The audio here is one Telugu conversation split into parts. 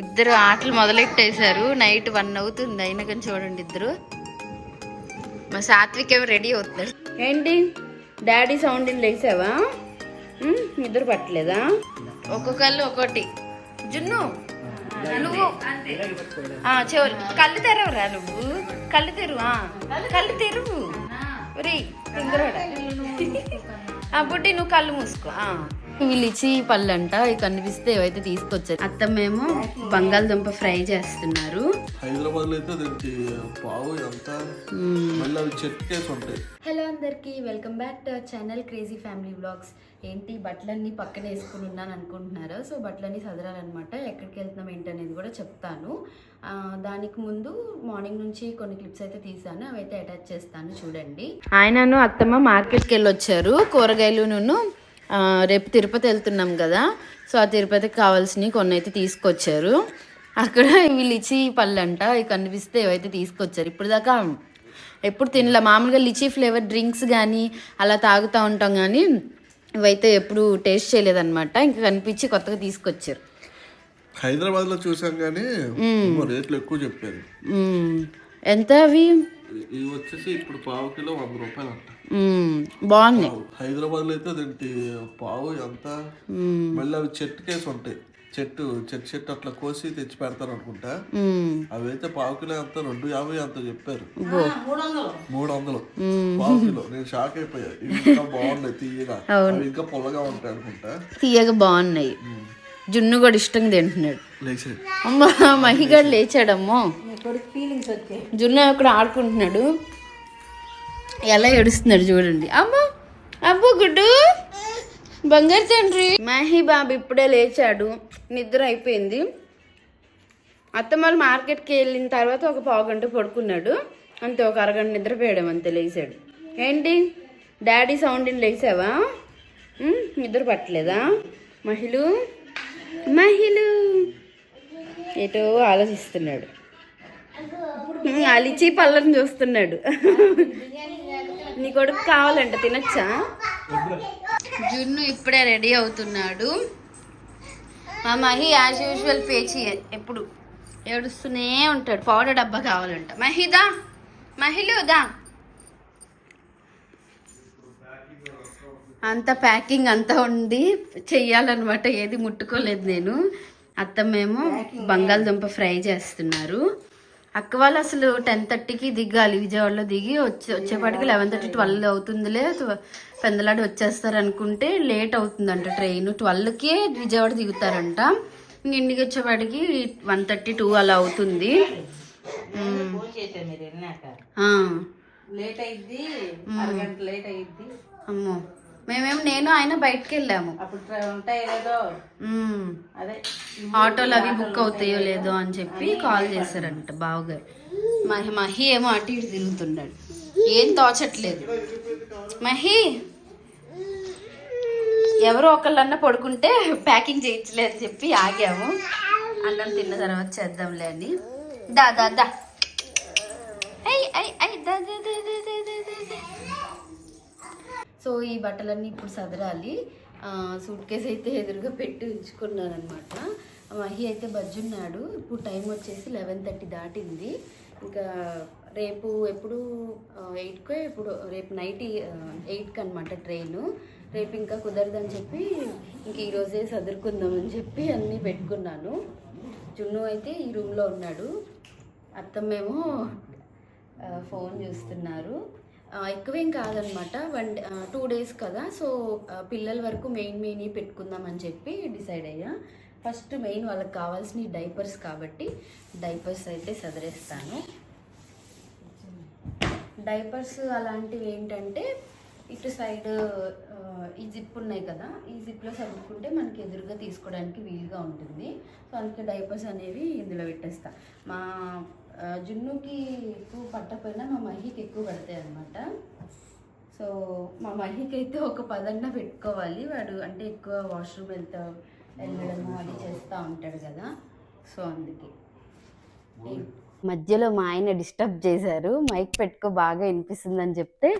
ఇద్దరు ఆటలు మొదలెట్టేశారు. నైట్ వన్ అవుతుంది అయినా కానీ చూడండి ఇద్దరు. మా సాత్విక్ ఏమో రెడీ అవుతున్నాడు. ఏంటి? డాడీ సౌండ్ లేసావా? నిద్ర పట్టలేదా? ఒక్కొక్కళ్ళు ఒక్కొక్కటి జున్ను నువ్వు. ఆ, చెవులు. కళ్ళు తెరవరా నువ్వు? కళ్ళు తెరువు కళ్ళు తెరువు ఒరే తింగరాడా? ఆ బుడ్డి నువ్వు కళ్ళు మూసుకో ఆ. వీళ్ళు ఇచ్చి పళ్ళు అంట ఇవి కనిపిస్తే ఏవైతే తీసుకొచ్చారు. అత్తమ్మేమో బంగాళదుంప ఫ్రై చేస్తున్నారు. హైదరాబాద్లో అయితే దీనికి పావు ఎంత? మళ్ళీ అవి చెట్టుకేసి ఉంటాయి. హలో అందరికీ welcome back to our channel crazy family vlogs ఏంటి బట్టలన్నీ పక్కన వేసుకుని ఉన్నాను అనుకుంటున్నారా? సో బట్టలన్నీ సదరాలన్నమాట. ఎక్కడికి వెళ్తున్నాం ఏంటనేది కూడా చెప్తాను. ఆ, దానికి ముందు మార్నింగ్ నుంచి కొన్ని క్లిప్స్ అయితే తీసాను అవైతే అటాచ్ చేస్తాను చూడండి. ఆయనను అత్తమ్మ మార్కెట్కి వెళ్ళి వచ్చారు కూరగాయలు నన్ను రేపు తిరుపతి వెళ్తున్నాం కదా. సో ఆ తిరుపతికి కావాల్సినవి కొన్ని అయితే తీసుకొచ్చారు. అక్కడ వీళ్ళు ఇచ్చి పళ్ళు అంట ఇవి కనిపిస్తే ఏవైతే తీసుకొచ్చారు. ఇప్పుడు దాకా ఎప్పుడు తినలే. మామూలుగా లిచీ ఫ్లేవర్ డ్రింక్స్ కానీ అలా తాగుతూ ఉంటాం కానీ ఇవైతే ఎప్పుడు టేస్ట్ చేయలేదన్నమాట. ఇంకా కనిపించి కొత్తగా తీసుకొచ్చారు. హైదరాబాద్లో చూసాం కానీ రేట్లు ఎక్కువ చెప్పారు. ఎంత అవి? ఇవి వచ్చేసి ఇప్పుడు పావు కిలో వంద రూపాయలు అంట. బాగున్నాయి హైదరాబాద్లో అయితే దీనికి పావు ఎంత. మళ్ళీ అవి చెట్టుకేసి ఉంటాయి. చెట్టు చెట్టు చెట్టు అట్లా కోసి తెచ్చి పెడతారు అనుకుంటా. మ్మ్. అవి అయితే పావు కిలో ఎంత? రెండు యాభై అంత చెప్పారు. మూడు వందలు పావు కిలో. నేను షాక్ అయిపోయా. ఇవి ఇంకా బాగున్నాయి తీయగా. అవి ఇంకా పొల్లగా ఉంటాయి అనుకుంటా. తీయగా బాగున్నాయి. జున్ను కూడా ఇష్టంగా తింటున్నాడు. లేచి అమ్మ మహిగాడు లేచాడమ్మో. జున్ను అక్కడ ఆడుకుంటున్నాడు. ఎలా ఏడుస్తున్నాడు చూడండి. అమ్మ అబ్బో గుడ్డు బంగారు తండ్రి. మహి బాబు ఇప్పుడే లేచాడు. నిద్ర అయిపోయింది. అత్తమ్మలు మార్కెట్కి వెళ్ళిన తర్వాత ఒక పావుగంట పడుకున్నాడు. అంతే ఒక అరగంట నిద్రపోయాడు అంతే లేచాడు. ఏంటి? డాడీ సౌండ్ లేచావా? నిద్ర పట్టలేదా? మహిళ మహిళ ఏటో ఆలోచిస్తున్నాడు. ఉమ్, ఆ లిచీ పళ్ళని చూస్తున్నాడు. నీ కొడుకు కావాలంట తినచ్చా? జున్ను ఇప్పుడే రెడీ అవుతున్నాడు. మా మహి యాజ్ యూజువల్ పేచి ఎప్పుడు? ఏడుస్తూనే ఉంటాడు. పౌడర్ డబ్బా కావాలంట. మహిదా మహిళ దా. అంత ప్యాకింగ్ అంతా ఉండి చెయ్యాలన్నమాట. ఏది ముట్టుకోలేదు నేను. అత్తమ్మేమో బంగాళదుంప ఫ్రై చేస్తున్నారు. అక్క వాళ్ళు అసలు టెన్ థర్టీకి దిగాలి. విజయవాడలో దిగి వచ్చే వచ్చేపాటికి లెవెన్ థర్టీ ట్వెల్వ్ అవుతుందిలే. పెందలాడి వచ్చేస్తారు అనుకుంటే లేట్ అవుతుందంట ట్రైన్. ట్వెల్వ్కే విజయవాడ దిగుతారంట. ఇంక ఇంటికి వచ్చేపాటికి వన్ థర్టీ టూ అలా అవుతుంది. లేట్ అయింది లేట్ అయింది అమ్మో. మేమేం నేను ఆయన బయటకు వెళ్ళాము ఆటోలు అవి బుక్ అవుతాయో లేదో అని చెప్పి కాల్ చేశారంట బావగారు. మహి మహి ఏమో అటు ఇటు తిరుగుతున్నాడు. ఏం తోచట్లేదు. మహి! ఎవరో ఒకళ్ళన్నా పడుకుంటే ప్యాకింగ్ చేయించలేదు చెప్పి ఆగాము. అన్నం తిన్న తర్వాత చేద్దాంలే అని. దా దా దా. అయ్యి అయ్యి ఐ దా దా. సో ఈ బట్టలన్నీ ఇప్పుడు సదరాలి. సూట్ కేసు అయితే ఎదురుగా పెట్టి ఉంచుకున్నాను అనమాట మహి అయితే బజ్జున్నాడు. ఇప్పుడు టైం వచ్చేసి లెవెన్ థర్టీ దాటింది. ఇంకా రేపు ఎప్పుడు ఎయిట్కో ఇప్పుడు రేపు నైట్ ఎయిట్కి అనమాట ట్రైన్. రేపు ఇంకా కుదరదని చెప్పి ఇంక ఈరోజే సదురుకుందామని చెప్పి అన్నీ పెట్టుకున్నాను. జున్ను అయితే ఈ రూమ్లో ఉన్నాడు. అత్తమ్మేమో ఫోన్ చూస్తున్నారు. ఎక్కువేం కాదనమాట. వన్ టూ డేస్ కదా. సో పిల్లల వరకు మెయిన్ మెయిన్ పెట్టుకుందామని చెప్పి డిసైడ్ అయ్యా. ఫస్ట్ మెయిన్ వాళ్ళకి కావాల్సిన డైపర్స్ కాబట్టి డైపర్స్ అయితే సదరేస్తాను. డైపర్స్ అలాంటివి ఏంటంటే ఇటు సైడ్ ఈ జిప్ ఉన్నాయి కదా. ఈ జిప్లో సర్దుకుంటే మనకి ఎదురుగా తీసుకోవడానికి వీలుగా ఉంటుంది. సో అందుకే డైపర్స్ అనేవి ఇందులో పెట్టేస్తా. మా జున్నుకి ఎక్కువ పట్టకపోయినా మా మహికి ఎక్కువ పడతాయి అనమాట సో మా మహికి అయితే ఒక పదన్న పెట్టుకోవాలి. వాడు అంటే ఎక్కువ వాష్రూమ్ వెళ్తా వెళ్ళడము అది చేస్తూ ఉంటాడు కదా. సో అందుకే. మధ్యలో మా ఆయన డిస్టర్బ్ చేశారు. మైక్ పెట్టుకో బాగా వినిపిస్తుందని చెప్తే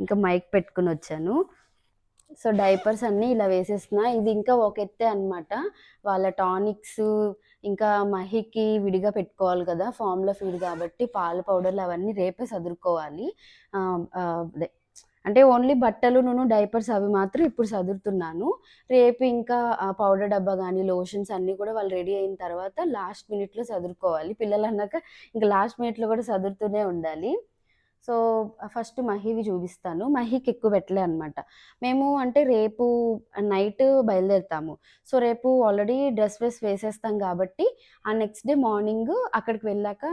ఇంకా మైక్ పెట్టుకుని వచ్చాను. సో డైపర్స్ అన్నీ ఇలా వేసేస్తున్నా. ఇది ఇంకా ఒక ఎత్తే అనమాట వాళ్ళ టానిక్స్ ఇంకా మహికి విడిగా పెట్టుకోవాలి కదా ఫామ్లో ఫీడ్ కాబట్టి పాల పౌడర్లు అవన్నీ రేపే సదురుకోవాలి. అదే. అంటే ఓన్లీ బట్టలు నేను డైపర్స్ అవి మాత్రం ఇప్పుడు సదురుతున్నాను. రేపు ఇంకా పౌడర్ డబ్బా కానీ లోషన్స్ అన్నీ కూడా వాళ్ళు రెడీ అయిన తర్వాత లాస్ట్ మినిట్లో సదురుకోవాలి. పిల్లలు అన్నాక ఇంకా లాస్ట్ మినిట్లో కూడా సదురుతూనే ఉండాలి. సో ఫస్ట్ మహివి చూపిస్తాను. మహికి ఎక్కువ పెట్టలే అనమాట మేము అంటే రేపు నైట్ బయలుదేరుతాము. సో రేపు ఆల్రెడీ డ్రెస్ వేస్ వేసేస్తాం కాబట్టి ఆ నెక్స్ట్ డే మార్నింగ్ అక్కడికి వెళ్ళాక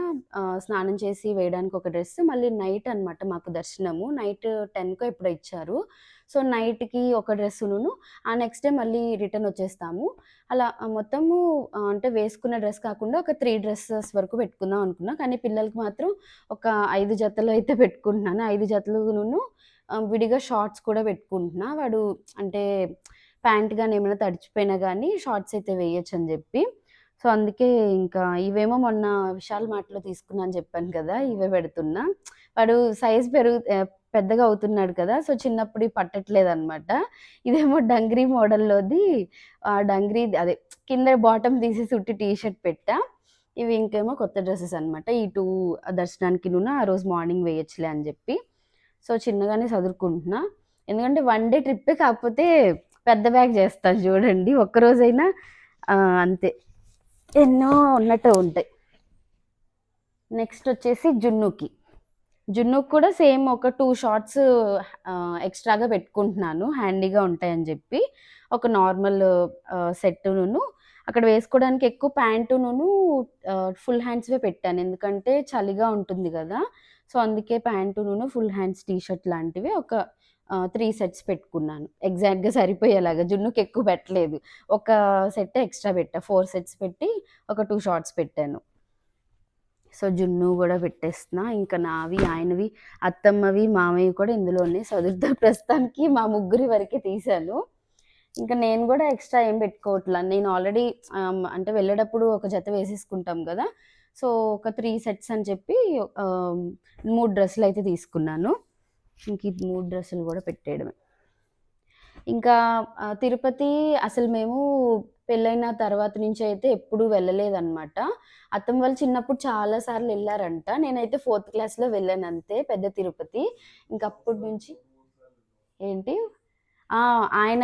స్నానం చేసి వేయడానికి ఒక డ్రెస్ మళ్ళీ నైట్ అనమాట మాకు దర్శనము. నైట్ టెన్కో ఎప్పుడో ఇచ్చారు. సో నైట్కి ఒక డ్రెస్సును ఆ నెక్స్ట్ డే మళ్ళీ రిటర్న్ వచ్చేస్తాము. అలా మొత్తము అంటే వేసుకున్న డ్రెస్ కాకుండా ఒక త్రీ డ్రెస్సెస్ వరకు పెట్టుకుందాం అనుకున్నా. కానీ పిల్లలకి మాత్రం ఒక ఐదు జతలు అయితే పెట్టుకుంటున్నాను. ఐదు జతలును విడిగా షార్ట్స్ కూడా పెట్టుకుంటున్నా. వాడు అంటే ప్యాంట్ కానీ ఏమైనా తడిచిపోయినా కానీ షార్ట్స్ అయితే వేయచ్చు అని చెప్పి. సో అందుకే ఇంకా ఇవేమో మొన్న విశాల్ మాటలో తీసుకున్నా అని చెప్పాను కదా ఇవే పెడుతున్నా. వాడు సైజ్ పెరుగు పెద్దగా అవుతున్నాడు కదా. సో చిన్నప్పుడు పట్టట్లేదు అనమాట ఇదేమో డంగ్రీ మోడల్లోది. ఆ డంగ్రీ అదే కింద బాటమ్ తీసి చుట్టి టీ షర్ట్ పెట్టా. ఇవి ఇంకేమో కొత్త డ్రెస్సెస్ అనమాట ఈ టూ దర్శనానికి నూనె ఆ రోజు మార్నింగ్ వేయచ్చులే అని చెప్పి. సో చిన్నగానే చదువుకుంటున్నా ఎందుకంటే వన్ డే ట్రిప్పే కాకపోతే పెద్ద బ్యాగ్ చేస్తాను చూడండి. ఒక్కరోజైనా అంతే. ఎన్నో ఉన్నట్టు ఉంటాయి. నెక్స్ట్ వచ్చేసి జున్నుకి. జున్నుకు కూడా సేమ్ ఒక టూ షార్ట్స్ ఎక్స్ట్రాగా పెట్టుకుంటున్నాను. హ్యాండీగా ఉంటాయని చెప్పి. ఒక నార్మల్ సెట్టును అక్కడ వేసుకోవడానికి ఎక్కువ ప్యాంటును ఫుల్ హ్యాండ్స్వే పెట్టాను. ఎందుకంటే చలిగా ఉంటుంది కదా. సో అందుకే ప్యాంటును ఫుల్ హ్యాండ్స్ టీ షర్ట్ లాంటివి ఒక త్రీ సెట్స్ పెట్టుకున్నాను. ఎగ్జాక్ట్గా సరిపోయేలాగా. జున్నుకి ఎక్కువ పెట్టలేదు. ఒక సెట్ ఎక్స్ట్రా పెట్టా. ఫోర్ సెట్స్ పెట్టి ఒక టూ షార్ట్స్ పెట్టాను. సో జున్ను కూడా పెట్టేస్తున్నా. ఇంకా నావి ఆయనవి అత్తమ్మవి మామయ్య కూడా ఇందులోనే చదువుతా ప్రస్తుతానికి మా ముగ్గురి వరకే తీశాను. ఇంకా నేను కూడా ఎక్స్ట్రా ఏం పెట్టుకోవట్లా. నేను ఆల్రెడీ అంటే వెళ్ళేటప్పుడు ఒక జత వేసేసుకుంటాం కదా. సో ఒక త్రీ సెట్స్ అని చెప్పి మూడు డ్రెస్సులు అయితే తీసుకున్నాను. ఇంక ఈ మూడు డ్రెస్సులు కూడా పెట్టేయడమే. ఇంకా తిరుపతి అసలు మేము పెళ్ళైన తర్వాత నుంచి అయితే ఎప్పుడూ వెళ్ళలేదన్నమాట. అత్తమ్మ వాళ్ళు చిన్నప్పుడు చాలా సార్లు వెళ్ళారంట. నేనైతే ఫోర్త్ క్లాస్లో వెళ్ళాను అంతే పెద్ద తిరుపతి. ఇంకప్పటి నుంచి ఏంటి? ఆయన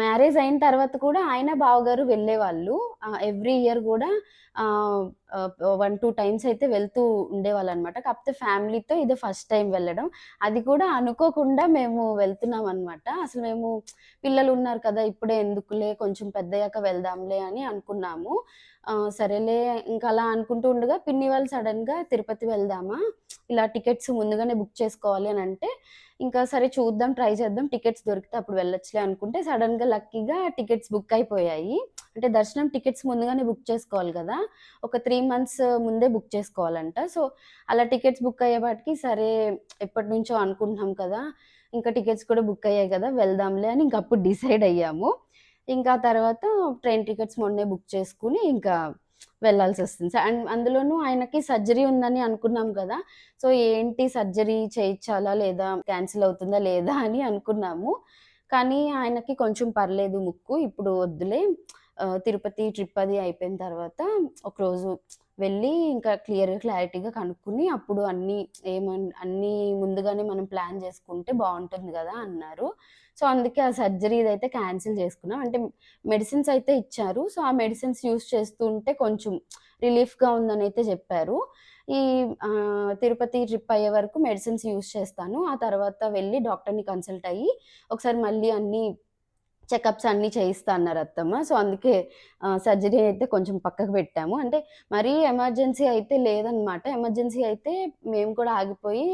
మ్యారేజ్ అయిన తర్వాత కూడా ఆయన బావగారు వెళ్ళేవాళ్ళు. ఎవ్రీ ఇయర్ కూడా వన్ టూ టైమ్స్ అయితే వెళ్తూ ఉండేవాళ్ళు అనమాట కాకపోతే ఫ్యామిలీతో ఇదే ఫస్ట్ టైం వెళ్ళడం. అది కూడా అనుకోకుండా మేము వెళ్తున్నాం అనమాట అసలు మేము పిల్లలు ఉన్నారు కదా ఇప్పుడే ఎందుకులే కొంచెం పెద్దయ్యాక వెళ్దాంలే అని అనుకున్నాము. సరేలే ఇంకా అలా అనుకుంటూ ఉండగా పిన్ని వాళ్ళు సడన్గా తిరుపతి వెళ్దామా ఇలా టికెట్స్ ముందుగానే బుక్ చేసుకోవాలి అని అంటే ఇంకా సరే చూద్దాం ట్రై చేద్దాం టికెట్స్ దొరికితే అప్పుడు వెళ్ళొచ్చులే అనుకుంటే సడన్గా లక్కీగా టికెట్స్ బుక్ అయిపోయాయి. అంటే దర్శనం టికెట్స్ ముందుగానే బుక్ చేసుకోవాలి కదా ఒక త్రీ మంత్స్ ముందే బుక్ చేసుకోవాలంట. సో అలా టికెట్స్ బుక్ అయ్యేపాటికి సరే ఎప్పటి నుంచో అనుకుంటున్నాం కదా ఇంకా టికెట్స్ కూడా బుక్ అయ్యాయి కదా వెళ్దాంలే అని ఇంక అప్పుడు డిసైడ్ అయ్యాము. ఇంకా తర్వాత ట్రైన్ టికెట్స్ మొన్నే బుక్ చేసుకుని ఇంకా వెళ్ళాల్సి వస్తుంది. అండ్ అందులోనూ ఆయనకి సర్జరీ ఉందని అనుకున్నాం కదా సో ఏంటి సర్జరీ చేయించాలా లేదా క్యాన్సిల్ అవుతుందా లేదా అని అనుకున్నాము. కానీ ఆయనకి కొంచెం పర్లేదు ముక్కు ఇప్పుడు వద్దులే. తిరుపతి ట్రిప్ అది అయిపోయిన తర్వాత ఒకరోజు వెళ్ళి ఇంకా క్లియర్గా క్లారిటీగా కనుక్కుని అప్పుడు అన్ని ఏమన్ అన్నీ ముందుగానే మనం ప్లాన్ చేసుకుంటే బాగుంటుంది కదా అన్నారు. సో అందుకే ఆ సర్జరీ అయితే క్యాన్సిల్ చేసుకున్నాం. అంటే మెడిసిన్స్ అయితే ఇచ్చారు. సో ఆ మెడిసిన్స్ యూస్ చేస్తుంటే కొంచెం రిలీఫ్గా ఉందని అయితే చెప్పారు. ఈ తిరుపతి ట్రిప్ అయ్యే వరకు మెడిసిన్స్ యూస్ చేస్తాను. ఆ తర్వాత వెళ్ళి డాక్టర్ని కన్సల్ట్ అయ్యి ఒకసారి మళ్ళీ అన్నీ చెకప్స్ అన్నీ చేయిస్తా అన్నారు అత్తమ్మ. సో అందుకే సర్జరీ అయితే కొంచెం పక్కకు పెట్టాము. అంటే మరీ ఎమర్జెన్సీ అయితే లేదనమాట ఎమర్జెన్సీ అయితే మేము కూడా ఆగిపోయి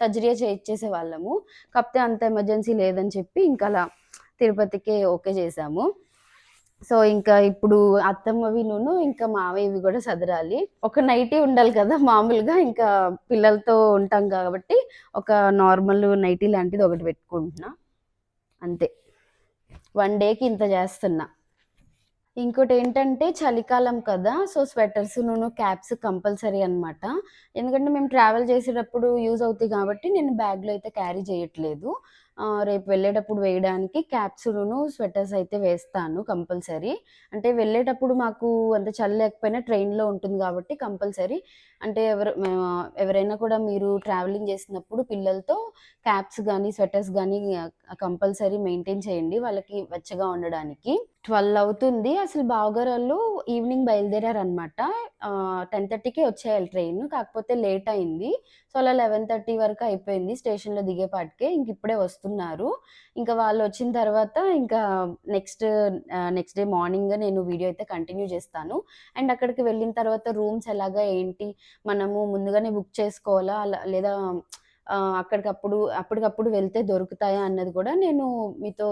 సర్జరీ చేయించేసే వాళ్ళము. కాకపోతే అంత ఎమర్జెన్సీ లేదని చెప్పి ఇంకా అలా తిరుపతికే ఓకే చేసాము సో ఇంకా ఇప్పుడు అత్తమ్మవి నూను ఇంకా మావయ్యవి కూడా సదరాలి. ఒక నైటీ ఉండాలి కదా మామూలుగా ఇంకా పిల్లలతో ఉంటాం కాబట్టి ఒక నార్మల్ నైటీ లాంటిది ఒకటి పెట్టుకుంటున్నా. అంతే. వన్ డేకి ఇంత చేస్తున్నా. ఇంకోటి ఏంటంటే చలికాలం కదా సో స్వెటర్స్ నూనె క్యాప్స్ కంపల్సరీ అనమాట ఎందుకంటే మేము ట్రావెల్ చేసేటప్పుడు యూజ్ అవుతాయి కాబట్టి నేను బ్యాగ్లో అయితే క్యారీ చేయట్లేదు. రేపు వెళ్ళేటప్పుడు వేయడానికి క్యాప్సులను స్వెటర్స్ అయితే వేస్తాను కంపల్సరీ. అంటే వెళ్ళేటప్పుడు మాకు అంత చల్ల లేకపోయినా ట్రైన్లో ఉంటుంది కాబట్టి కంపల్సరీ. అంటే ఎవరు ఎవరైనా కూడా మీరు ట్రావెలింగ్ చేసినప్పుడు పిల్లలతో క్యాప్స్ కానీ స్వెటర్స్ కానీ కంపల్సరీ మెయింటైన్ చేయండి వాళ్ళకి వెచ్చగా ఉండడానికి. ట్వెల్వ్ అవుతుంది. అసలు బావగారు వాళ్ళు ఈవినింగ్ బయలుదేరారు అనమాట టెన్ థర్టీకే వచ్చేయాలి ట్రైన్. కాకపోతే లేట్ అయింది. సో అలా లెవెన్ థర్టీ వరకు అయిపోయింది స్టేషన్లో దిగేపాటికే. ఇంక ఇప్పుడే వస్తున్నారు ఇంకా వాళ్ళు వచ్చిన తర్వాత ఇంకా నెక్స్ట్ నెక్స్ట్ డే మార్నింగ్ నేను వీడియో అయితే కంటిన్యూ చేస్తాను. అండ్ అక్కడికి వెళ్ళిన తర్వాత రూమ్స్ ఎలాగా ఏంటి మనము ముందుగానే బుక్ చేసుకోవాలా లేదా అక్కడికప్పుడు అప్పటికప్పుడు వెళ్తే దొరుకుతాయా అన్నది కూడా నేను మీతో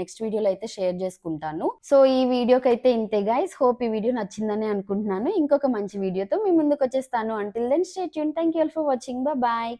నెక్స్ట్ వీడియోలో అయితే షేర్ చేసుకుంటాను. సో ఈ వీడియోకి అయితే ఇంతే గైస్ హోప్ ఈ వీడియో నచ్చిందని అనుకుంటున్నాను. ఇంకొక మంచి వీడియోతో మీ ముందుకు వచ్చేస్తాను. Until then stay Yoon thank you for watching bye